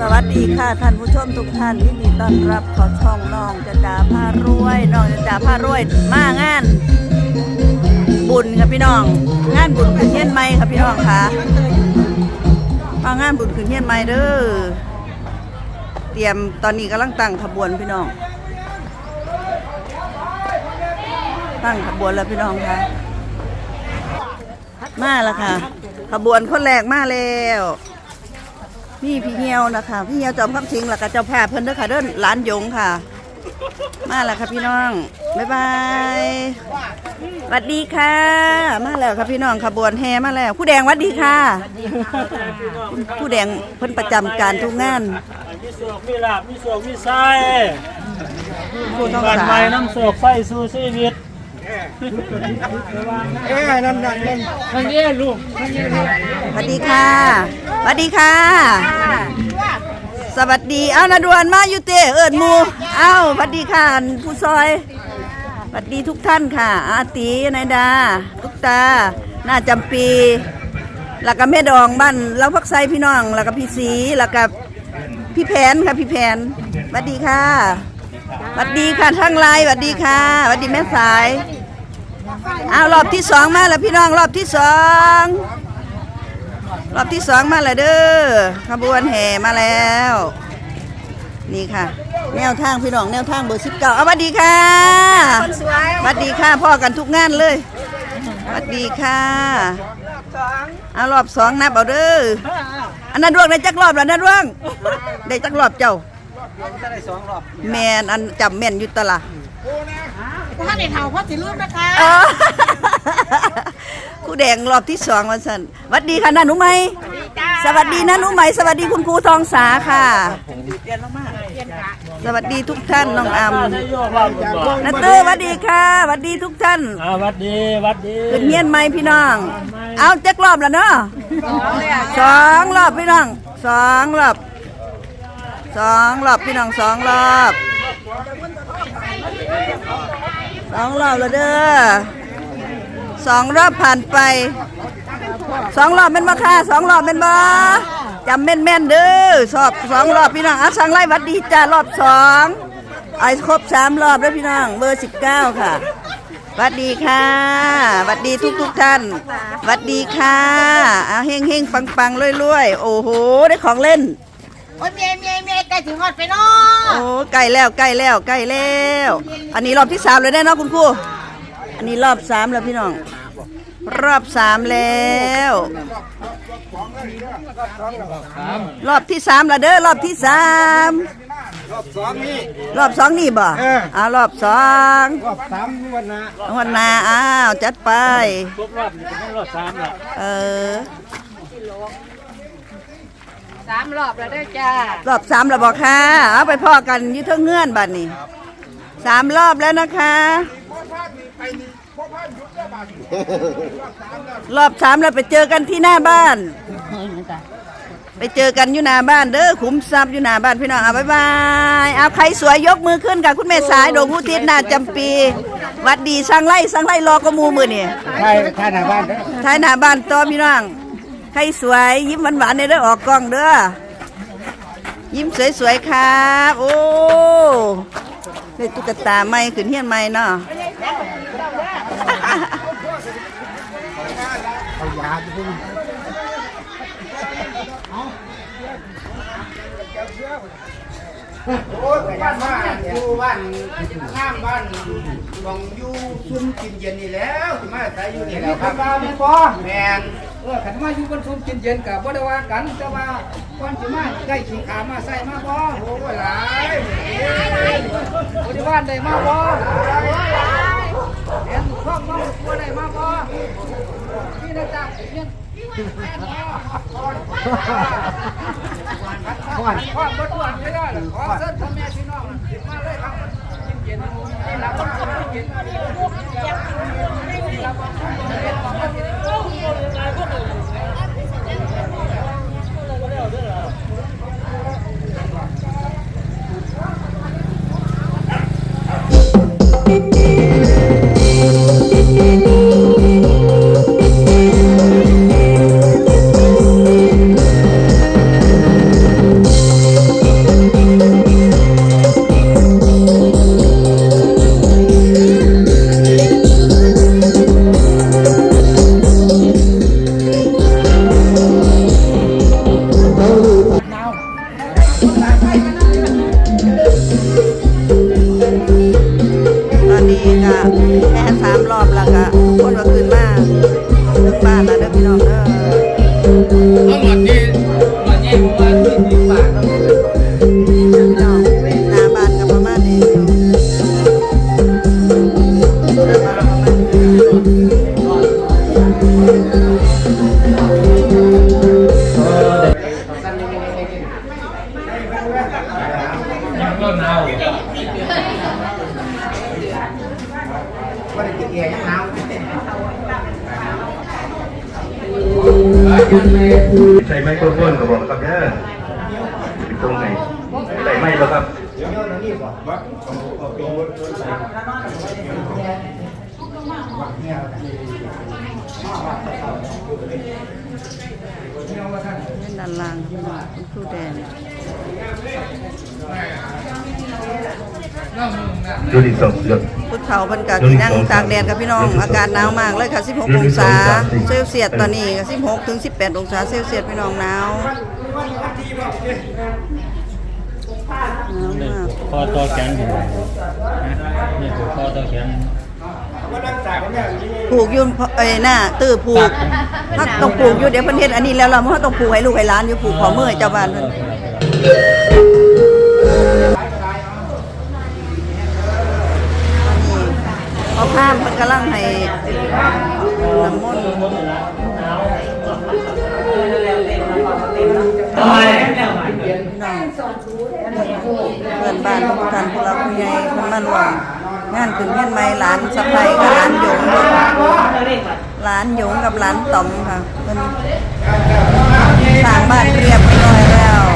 สวัสดีค่ะท่านผู้ชมทุกท่านยินดีต้อนรับเขอช่องน้องจะจ่าผ้ารวยน้องจะจ่าผ้ารวยมางาน บุญค่ะพี่น้อง งานบุญขึ้นเฮียนใหม่ค่ะพี่น้องค่ะมางานบุญขึ้นเฮียนใหม่เด้อเตรียมตอนนี้กำลังตั้งขบวนพี่น้อง ตั้งขบวนแล้วพี่น้องค่ะมาแล้วค่ะ ขบวนคนแรกมาแล้ว นี่พี่เหี่ยวนะคะ พี่เหี่ยวจอมพักชิงแล้วก็เจ้าภาพเพิ่นเด้อค่ะเด้อหลานหยงค่ะ มาแล้วค่ะพี่น้อง บ๊ายบายสวัสดีค่ะ มาแล้วค่ะพี่น้องขบวนแห่มาแล้ว ผู้แดงหวัดดีค่ะ ผู้แดงเพิ่นประจำการทุกงาน มีโศกมีลาบมีโศกมีไส้ผู้ต้องบ้านสาใหม่น้ำโศกไฟสู่ชีวิต เอ้ยนั่นนั่นนั่นทั้งนี้ลูกทั้งนี้ลูกสวัสดีค่ะสวัสดีค่ะ สวัสดี เอานาดวนมาอยู่เตเอิญมูเอ้าสวัสดีค่ะผู้ซอยสวัสดีทุกท่านค่ะ อาตีนายดาทุกตาหน้าจำปีแล้วก็แม่ดองบ้านเราพักไซพี่น้องแล้วก็พี่สีแล้วก็พี่แผนค่ะพี่แผนสวัสดีค่ะสวัสดีค่ะทั้งไลน์สวัสดีค่ะสวัสดีแม่สาย เอารอบที่สองมาแล้วพี่น้องรอบที่สองรอบที่สองมาแล้วเด้อขบวนแห่มาแล้ว นี่ค่ะ แนวทางพี่น้องแนวทางเบอร์สิบเก้าเอาสวัสดีค่ะสวัสดีค่ะพ่อกันทุกงานเลยสวัสดีค่ะเอารอบสองนับเอาเด้ออันนั้นดวงได้จักรอบแล้วนะดวงได้จักรอบเจ้าแมนอันจำแม่นอยู่ตะละ ถ้าในเท่าพ่อสิลืมนะคะเออผู้แดงรอบที่สองวันสันสวัสดีค่ะนาหนุไหม สวัสดีนะหนุไหม สวัสดีคุณครูทองสาค่ะสวัสดีทุกท่านน้องอำได้โยกว่าบุญบอกนาเตอร์สวัสดีค่ะสวัสดีทุกท่านอ่าวัดดีวัดดีขึ้นเงียนไหมพี่น้อง เอาจักรอบแล้วเนาะสองรอบพี่น้องสองรอบสองรอบพี่น้องสองรอบ สองรอบแล้วเด้อสองรอบผ่านไปสองรอบเป็นมาค่ะสองรอบเป็นบ่จำแม่นแม่นเด้อสอบสองรอบพี่น้องอะสังไล่วัดดีจ้ารอบสองไอ้ครบสามรอบแล้วพี่น้องเบอร์สิบเก้าค่ะวัสดีค่ะวัสดีทุกทุกท่านวัสดีค่ะเอาเฮงเฮงปังปังๆรวยโอ้โหได้ของเล่น โอ้ยเมียเมียเมียใกล้ถึงฮอดไปเนาะโอ้ใกล้แล้วใกล้แล้วใกล้แล้ว อันนี้รอบที่สามเลยแน่เนอนคุณครูอันนี้รอบสามแล้วพี่น้อง รอบสามแล้ว รอบที่สามแล้วเด้อรอบที่สามรอบสองนี่รอบสองนี่บ่เอออ่ารอบสองรอบสามวันนะวันหนาอ้าวจัดไปครบรอบนี่ก็เป็นรอบสามแล้วเออ สามรอบแล้วได้อจ้ารอบสามแล้วบอกค่ะเอาไปพ่อกันอยืดเท่าเงื่อนบัดนี้สามรอบแล้วนะคะ รอบสามแล้วไปเจอกันที่หน้าบ้าน ไปเจอกันอยู่หน้าบ้านเด้อขุมทรัพย์อยู่หน้าบ้านพี่น้องเอาบายบายเอาใครสวยยกมือขึ้นค่ะคุณแม่สายดวงผู้ทิศนาจำปีหวัดดีสังไล่สังไล่รอกระมูมือนี่ ใช่ท่านหน้าบ้านเด้อ ท้ายหน้าบ้านต่อพี่น้องใครสวยยิ้มหวานๆในเด้อออกกล้องเด้อยิ้มสวยๆครับโอ้ได้ตุ๊กตาใหม่ขึ้นเฮียนใหม่เนาะเอายาไปพุ่งโอ้ยบ้านมาอยู่บ้านข้างบ้านบองอยู่ซุ่มกินเย็นนี่แล้วสิมาใส่อยู่นี่แล้วครับว่าแม่นบ่แมน เออขันมาอยู่บนซุมกินเย็นกับบ่ได้ว่ากันแต่ว่าก่อนสิมาได้ขี้ขามาใส่มาบ่โอ้ยหลายบริวารได้มาบ่เห็นพวกน้องตัวได้มาบ่นี่นะจ๊ะเนี่ยก่อนพ่อบ่ตวนไม่ได้หรอกขอเชิญพ่อแม่พี่น้องมาเลยครับกินเย็นนี่ล่ะคนกิน ตอนนี้ก็แค่สามรอบแล้วก็คนก็ขึ้นมาขึ้นบ้านนะเด้อพี่น้องเด้องจี ใช้ไมโครโฟนก็บอกครับเนี่ยตรงไหนใส่ไมค์ป่ะครับเดี๋ยวเดี๋ยวนี่ก่อนว่าเป็นด้านล่างพี่น้องเป็นผู้แดงดูดิสองเสือกพุทธ เฒ่าเพิ่นก็ที่นั่งตากแดดกับพี่น้อง อากาศหนาวมากเลยค่ะ 16 องศาเซลเซียสตอนนี้ก็16ถึง18 องศาเซลเซียสพี่น้องหนาวหนาวมากคอต่อแขนอยู่นะนี่คือคอต่อแขนผูกอยุ่นเอ้ยหน้าตื้อผูกถ้าต้องผูกอยู่เดี๋ยวเพิ่นเฮ็ดอันนี้แล้วเราบ่ต้องผูกให้ลูกให้หลานอยู่ผูกขอมือให้เจ้าบ้านเพิ่นนี่เอาข้ามเพิ่นกำลังให้น้ำมนต์ ทำไมเพื่อนบ้านทุกท่านผู้รักผู้ใหญ่เพิ่นว่างานขึ้นเงี้ยนใหม่หลานสะใภ้กับหลานหยงหลานหยงกับหลานต๋อมค่ะเพิ่นสร้างบ้านเรียบร้อยแล้ว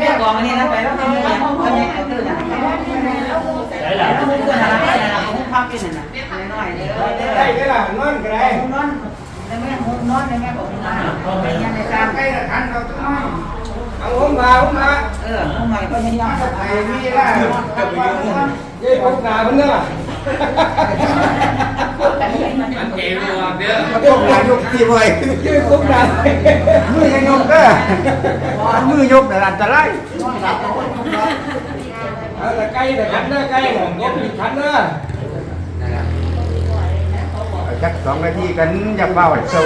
แม่กองอันนี้นะไปแล้วทำยังไงทำยังไงตื่นอะ ไหนล่ะ แล้วมึงก็หาไปไหนล่ะมึงพักกินน่ะน้อยๆเลย ได้ก็ล่ะนอนก็ได้ นอนแล้วแม่มึง นอนแล้วแม่บอกมึงนอนไปยังในกลางใกล้ละทันเราต้องเอาผมมาผมมาเออมึงใหม่ก็ยังยังไอ้นี่ล่ะเย้ผมกาเพิ่นเด้อมันเจ๋งว่ะเด้อมาตกนายกที่ไว้เย้ผมกามือยังยกเด้อมือยกน่ะอันตรายเอาแต่ใกล้แต่ขันเด้อใกล้น่ะยกผิดขันเด้อ จักสองนาทีกันอย่าเฝ้าโซ่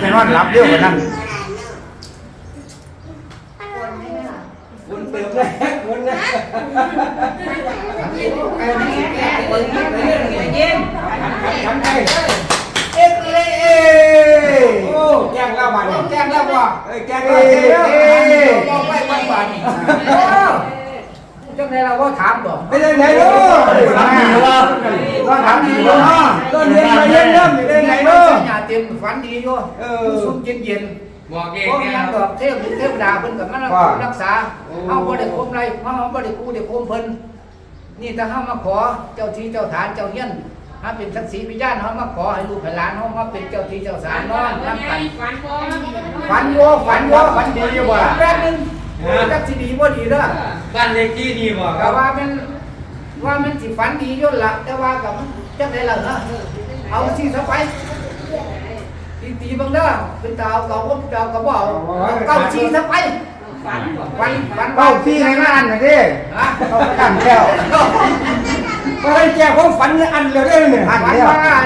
ไปนอนหลับเร็วกว่านั้นคุณเติมแรกคุณนะเย็นทำไงเอ็กเล่โอ้แกงแล้วบ้านแกงแล้วว่ะแกงแล้วแกงแล้วมองไปบ้านบ้าน จังไหนเราก็ถามบ่ไม่ได้ไหนเนาะถามดีว่าก็ถามดีว่าก็เรียนมาเรียนเริ่มอยู่ได้ไหนเนาะญาเต็มฝันดีอยู่เออสุขเย็นเย็นบอกเองเพราะเนี่ยดอกเทพเทพดาเพิ่นกับมันรักษาเฮาบ่ได้คุมไรเฮาบ่ได้กู้ได้คุมเพิ่นนี่ถ้าเฮามาขอเจ้าที่เจ้าฐานเจ้าเฮียนถ้าเป็นศักศีพิญาณเฮามาขอให้ลูกหลานเฮามาเป็นเจ้าที่เจ้าศาลนอนนํกันฝันบ่ฝันบ่ฝันดีอยู่บ่แป๊บนึง จักสิดีบ่ดีเด้อบ้านเลขที่นี่บอกคก็รับว่ามันว่ามันสิฝันดีอยู่ล่ะแต่ว่าก็มันจังได๋ล่ะเนาะเอาสิซะไปตีตีบังเด้อเป็นตาวเก่าก็ตาวก็บ่เอาเก้าชีซะไปฝันฝันฝันเป้าที่ในงานน่ะดิฮะเขาตั้งแก้วก็ให้แก้ความฝันอันเดียวได้เนี่ยฝัอันนเดียวว่า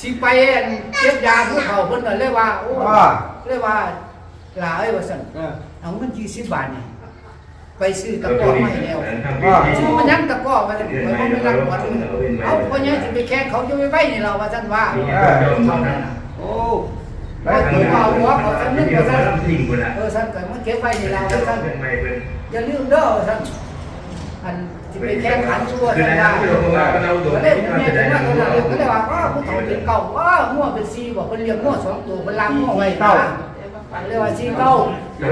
สิไปเก็บยาผู้เขาเพิ่นน่ะเลยว่าโอ้เลยว่าหลาเอ้ยว่าซั่น เอ เอาเงิน20บบาทนี่ไปซื้อตะกร้อมาให้แล้วซื้อมันยังตะกร้อมาซั่นไปบ่รักบ่เอาเพราะยังสิไปแข่งเขาอยู่ไหวนี่เราว่าซั่นว่าโอ้ว่าตัวเอาหัวเขาซั่นนึกว่าซั่นสิ่งคนเออซั่นเก็มันเก็บไว้นี่เราว่าซั่นเป็นอย่าลืมเด้อท่านอันที่ไปแข่งขันชั่วคือท่านว่าก็เลยผมเนี่ยถึงว่าตอนนั้นก็เลยว่าก็ผู้ถอเป็นเก่าว่างัวเป็นซีบอกเป็นเลี้ยงงัวสองตัวเป็นลางงัวไว้เก่าเรียกว่าซีเก่า โห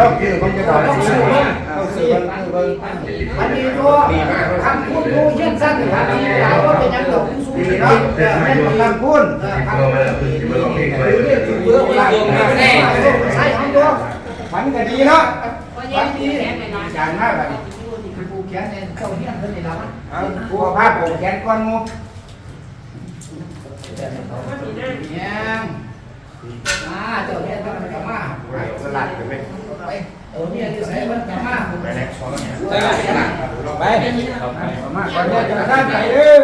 รอบคือผมจะต่อซีเอาซีอันนี้ตัวคำพูดรู้เช่นสั้นคำนี้หลายว่าเป็นยังดอกผู้สูงเนาะแต่ไม่ต้องการพูดเรามาคือจะมาลอเพลงไปเรื่องเบื่อหลาใช่ของตัวฝันก็ดีเนาะวันนี้อย่างมากแบบผู้แขนเนี่ยเจ้าเฮียนเพิ่นนี่ละมันเอาผู้ภาพผมแขนก้อนงูยังมา เจ้าเนี่ยมันกลับมาสลัดไปไหมไปเออเนี่ยจะใช้มันกลับมาไปแล้วไปครับมาก่อนเนี่ยจะได้ไปเด้อ